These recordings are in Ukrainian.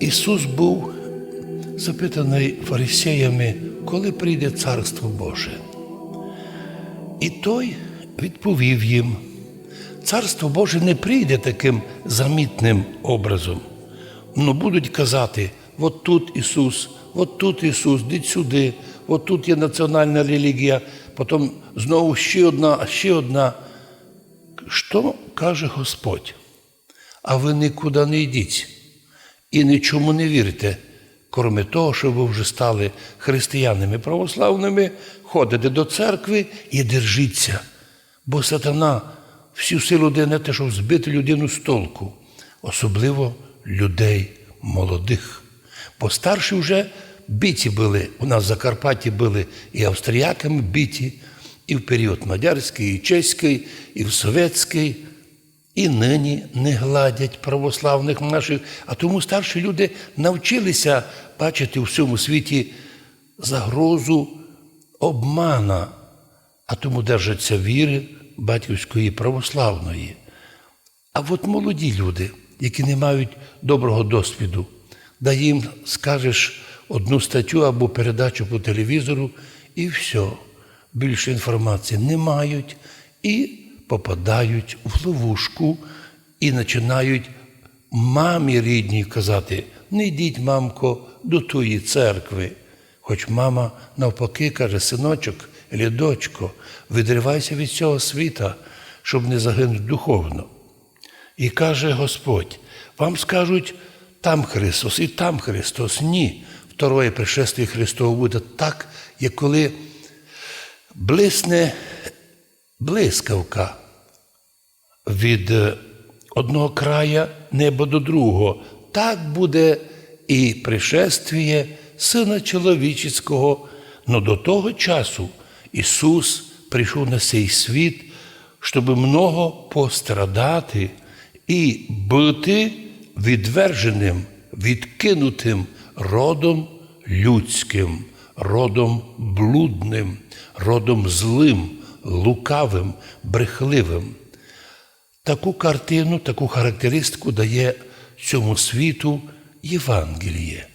Ісус був запитаний фарисеями, коли прийде Царство Боже. І той відповів їм: Царство Боже не прийде таким замітним образом. Ну будуть казати, от тут Ісус, от тут Ісус, діть сюди, от тут є національна релігія, потім знову ще одна, ще одна. Що каже Господь? А ви нікуди не йдіть і нічому не вірте, крім того, що ви вже стали християнами православними, ходите до церкви і держіться. Бо сатана всю силу дає на те, щоб збити людину з толку, особливо людей молодих. Бо старші вже биті були. У нас в Закарпатті були і австріяками биті, і в період мадярський, і чеський, і в совєтський. І нині не гладять православних наших, а тому старші люди навчилися бачити у всьому світі загрозу обмана, а тому держаться віри батьківської православної. А от молоді люди, які не мають доброго досвіду, да їм скажеш одну статтю або передачу по телевізору, і все, більше інформації не мають і попадають в ловушку і починають мамі рідній казати: не йдіть, мамко, до тої церкви. Хоч мама навпаки каже, синочок, дочко, відривайся від цього світа, щоб не загинути духовно. І каже Господь: вам скажуть, там Христос і там Христос. Ні. Второе пришествие Христово буде так, як коли блисне блискавка від одного края неба до другого. Так буде і пришествіє Сина Чоловічого. Но до того часу Ісус прийшов на цей світ, щоб много пострадати і бути відверженим, відкинутим родом людським, родом блудним, родом злим, лукавим, брехливим. Таку картину, таку характеристику дає цьому світу Євангеліє.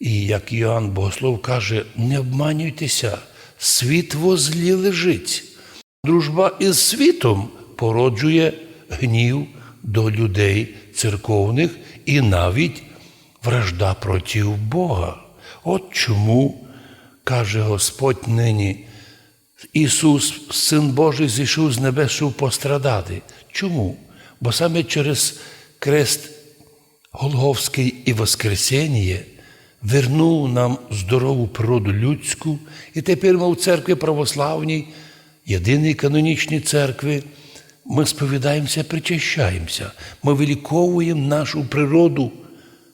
І як Іоанн Богослов каже, не обманюйтеся, світ возлі лежить. Дружба із світом породжує гнів до людей церковних і навіть вражда проти Бога. От чому, каже Господь нині, Ісус, Син Божий, зійшов з небес, щоб пострадати. Чому? Бо саме через крест Голговський і Воскресіння вернув нам здорову природу людську, і тепер ми в церкві православній, єдиній канонічній церкві, ми сповідаємося, причащаємося, ми виліковуємо нашу природу,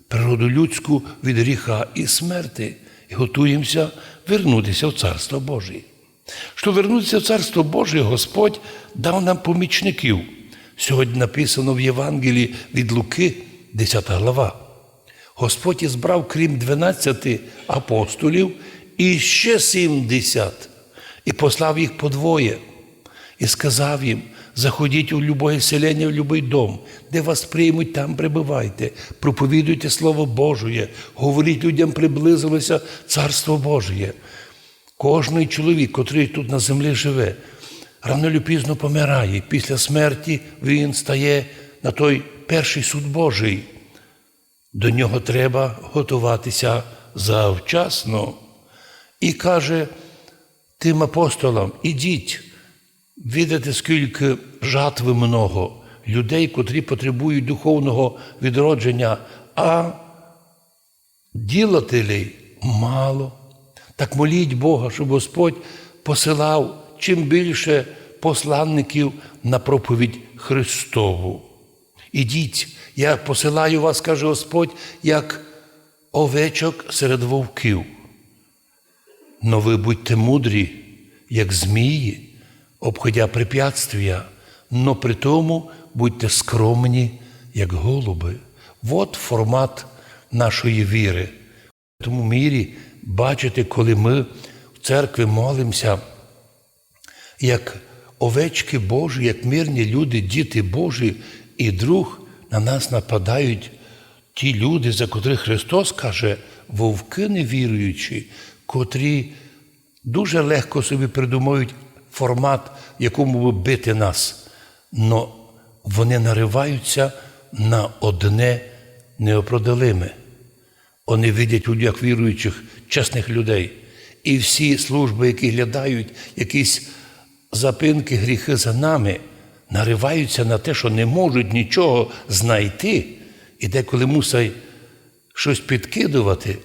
природу людську від гріха і смерти, і готуємося вернутися в Царство Боже. Щоб вернутися в Царство Боже, Господь дав нам помічників. Сьогодні написано в Євангелії від Луки, 10 глава. Господь ізбрав, крім 12 апостолів, і ще 70, і послав їх по двоє, і сказав їм: заходіть у любое селення, в любий дом, де вас приймуть, там прибивайте, проповідуйте Слово Божє, говоріть людям, приблизилося Царство Божє. Кожний чоловік, котрий тут на землі живе, рано чи пізно помирає. Після смерті він стає на той перший суд Божий. До нього треба готуватися завчасно. І каже тим апостолам: ідіть, видите, скільки жатви много, людей, котрі потребують духовного відродження, а ділателей мало. Так моліть Бога, щоб Господь посилав чим більше посланників на проповідь Христову. Ідіть, я посилаю вас, каже Господь, як овечок серед вовків. Но ви будьте мудрі, як змії, обходя препятствия, но при тому будьте скромні, як голуби. От формат нашої віри. В тому мірі бачите, коли ми в церкві молимося, як овечки Божі, як мирні люди, діти Божі, і друг на нас нападають, ті люди, за котрих Христос каже, вовки невіруючі, котрі дуже легко собі придумають формат, якому би бити нас. Но вони нариваються на одне неопроделиме. Вони видять у людях віруючих, чесних людей. І всі служби, які глядають якісь запинки, гріхи за нами, нариваються на те, що не можуть нічого знайти, і деколи мусять щось підкидувати,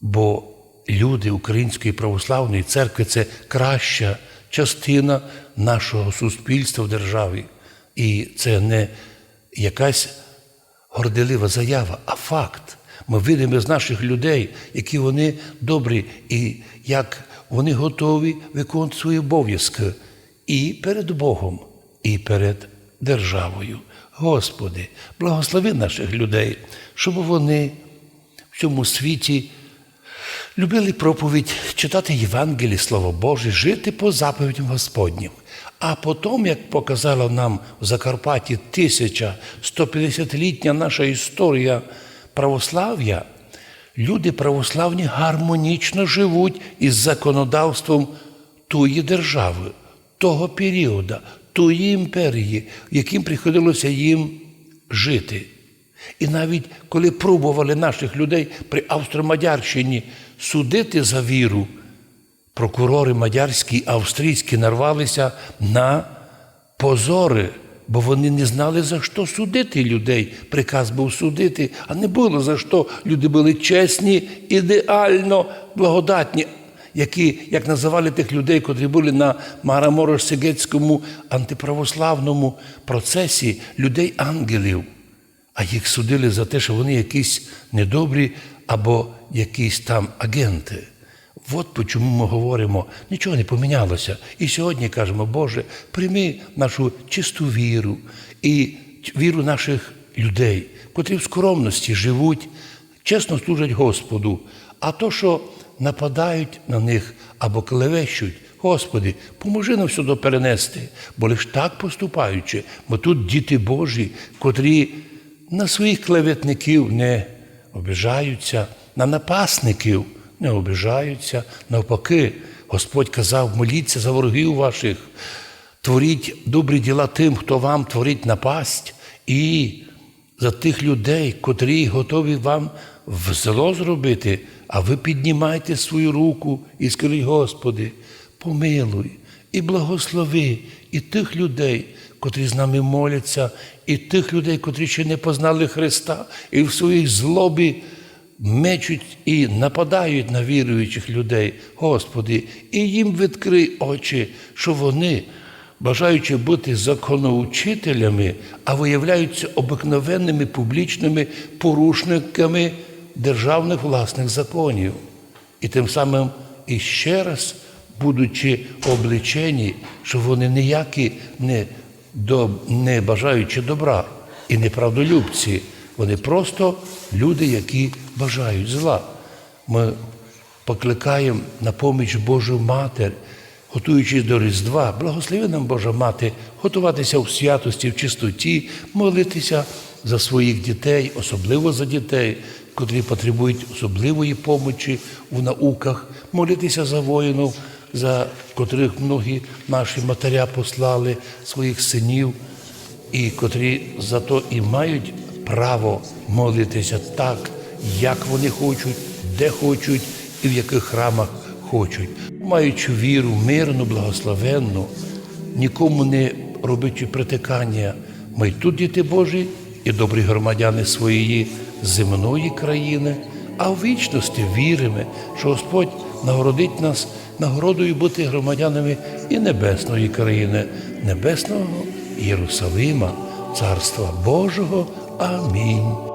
бо люди Української православної церкви це краща частина нашого суспільства в державі. І це не якась горделива заява, а факт. Ми видимо з наших людей, які вони добрі, і як вони готові виконувати свої обов'язки і перед Богом, і перед державою. Господи, благослови наших людей, щоб вони в цьому світі любили проповідь, читати Євангеліє, Слово Боже, жити по заповідям Господнім. А потім, як показала нам в Закарпатті 1150-літня наша історія православ'я, люди православні гармонічно живуть із законодавством тої держави, того періоду, тої імперії, яким приходилося їм жити. І навіть коли пробували наших людей при Австро-Мадярщині судити за віру, прокурори мадярські, австрійські нарвалися на позори, бо вони не знали, за що судити людей. Приказ був судити, а не було за що. Люди були чесні, ідеально благодатні, які, як називали тих людей, котрі були на Мараморо-Сегецькому антиправославному процесі, людей ангелів. А їх судили за те, що вони якісь недобрі або якісь там агенти. От чому ми говоримо, нічого не помінялося. І сьогодні кажемо, Боже, прийми нашу чисту віру і віру наших людей, котрі в скромності живуть, чесно служать Господу. А то, що нападають на них або клевещуть, Господи, поможи нам сюди перенести, бо лиш так поступаючи, бо тут діти Божі, котрі на своїх клеветників не обижаються, на напасників не обижаються. Навпаки, Господь казав, моліться за ворогів ваших, творіть добрі діла тим, хто вам творить напасть, і за тих людей, котрі готові вам в зло зробити, а ви піднімайте свою руку і скажіть, Господи, помилуй і благослови і тих людей, котрі з нами моляться, і тих людей, котрі ще не познали Христа, і в своїй злобі мечуть і нападають на віруючих людей, Господи, і їм відкрий очі, що вони, бажаючи бути законоучителями, а виявляються обикновенними публічними порушниками державних власних законів. І тим самим іще раз, будучи обличені, що вони ніякі не, до, не бажаючи добра і неправдолюбці, вони просто люди, які бажають зла. Ми покликаємо на поміч Божу Матір, готуючись до Різдва, благослови нам Божа Мати, готуватися в святості, в чистоті, молитися за своїх дітей, особливо за дітей, котрі потребують особливої помочі в науках, молитися за воїнів, за котрих многі наші матеря послали своїх синів, і котрі зато і мають право молитися так, як вони хочуть, де хочуть і в яких храмах хочуть, маючи віру мирну, благословенну, нікому не робичи притикання. Ми тут діти Божі і добрі громадяни своєї земної країни, а в вічності віримо, що Господь нагородить нас нагородою бути громадянами і небесної країни, небесного Єрусалима, Царства Божого. Амінь.